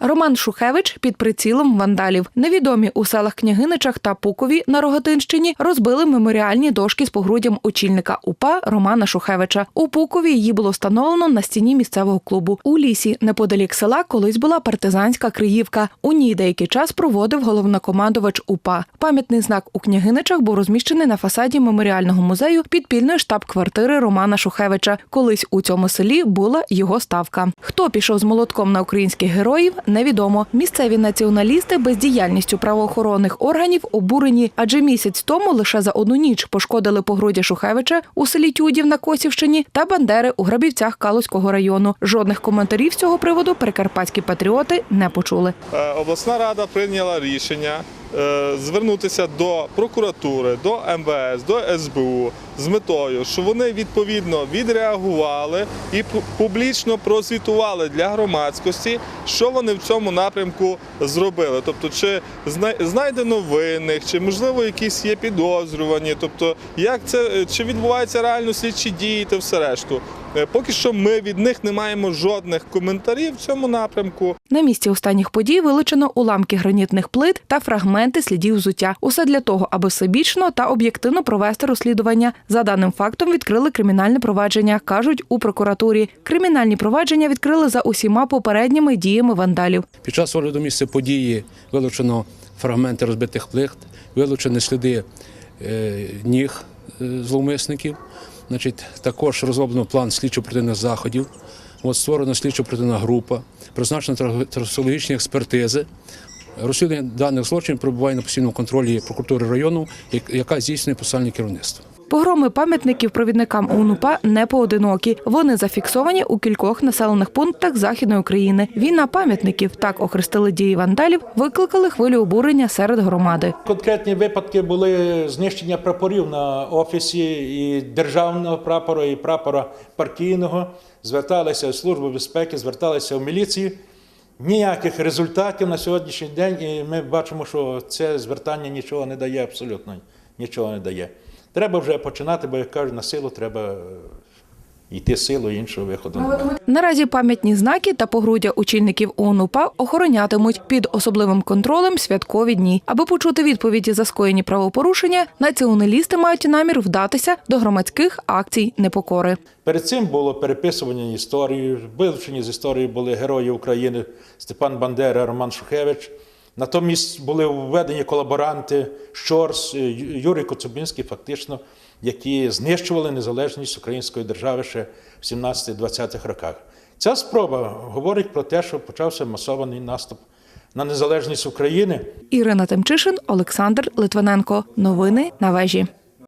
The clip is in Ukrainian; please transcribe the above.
Роман Шухевич під прицілом вандалів. Невідомі у селах Княгиничах та Пукові на Рогатинщині розбили меморіальні дошки з погруддям очільника УПА Романа Шухевича. У Пукові її було встановлено на стіні місцевого клубу. У лісі неподалік села колись була партизанська Криївка. У ній деякий час проводив головнокомандувач УПА. Пам'ятний знак у Княгиничах був розміщений на фасаді меморіального музею підпільної штаб-квартири Романа Шухевича. Колись у цьому селі була його ставка. Хто пішов з молотком на українських героїв, невідомо. Місцеві націоналісти бездіяльністю правоохоронних органів обурені, адже місяць тому лише за одну ніч пошкодили погруддя Шухевича у селі Тюдів на Косівщині та Бандери у Грабівцях Калузького району. Жодних коментарів з цього приводу прикарпатські патріоти не почули. Е, Обласна рада прийняла рішення звернутися до прокуратури, до МВС, до СБУ з метою, що вони відповідно відреагували і публічно прозвітували для громадськості, що вони в цьому напрямку зробили. Тобто, чи зна- знайдено винних, чи можливо якісь є підозрювані, тобто як це чи відбуваються реально слідчі дії та все решту. Е, Поки що ми від них не маємо жодних коментарів в цьому напрямку. На місці останніх подій вилучено уламки гранітних плит та фрагменти слідів взуття. Усе для того, аби всебічно та об'єктивно провести розслідування. За даним фактом відкрили кримінальне провадження, кажуть у прокуратурі. Кримінальні провадження відкрили за усіма попередніми діями вандалів. Під час огляду місця події вилучено фрагменти розбитих плит, вилучені сліди е, ніг е, зловмисників. Значить, також розроблено план слідчо-оперативних заходів. От створена слідчо-оперативна група, призначено трасологічні експертизи. Розслідування даних злочинів перебуває на постійному контролі прокуратури району, як- яка здійснює посальне керівництво. Погроми пам'ятників провідникам ОУН-УПА не поодинокі. Вони зафіксовані у кількох населених пунктах Західної України. Війна пам'ятників, так охрестили дії вандалів, викликали хвилю обурення серед громади. Конкретні випадки були знищення прапорів на офісі і державного прапора, і прапора партійного. Зверталися в службу безпеки, зверталися в міліцію. Ніяких результатів на сьогоднішній день, і ми бачимо, що це звертання нічого не дає, абсолютно нічого не дає. Треба вже починати, бо як кажуть, на силу треба е, йти силою, іншого виходу. Наразі пам'ятні знаки та погруддя очільників ООН-УПА охоронятимуть під особливим контролем святкові дні. Аби почути відповіді за скоєні правопорушення, націоналісти мають намір вдатися до громадських акцій непокори. Перед цим було переписування історії, вилучені з історії були герої України Степан Бандера, Роман Шухевич. Натомість були введені колаборанти Щорс, е, Юрій Коцубинський, фактично, які знищували незалежність української держави ще в 17-20-х роках. Ця спроба говорить про те, що почався масований наступ на незалежність України. Ірина Темчишин, Олександр Литвиненко. Новини на вежі.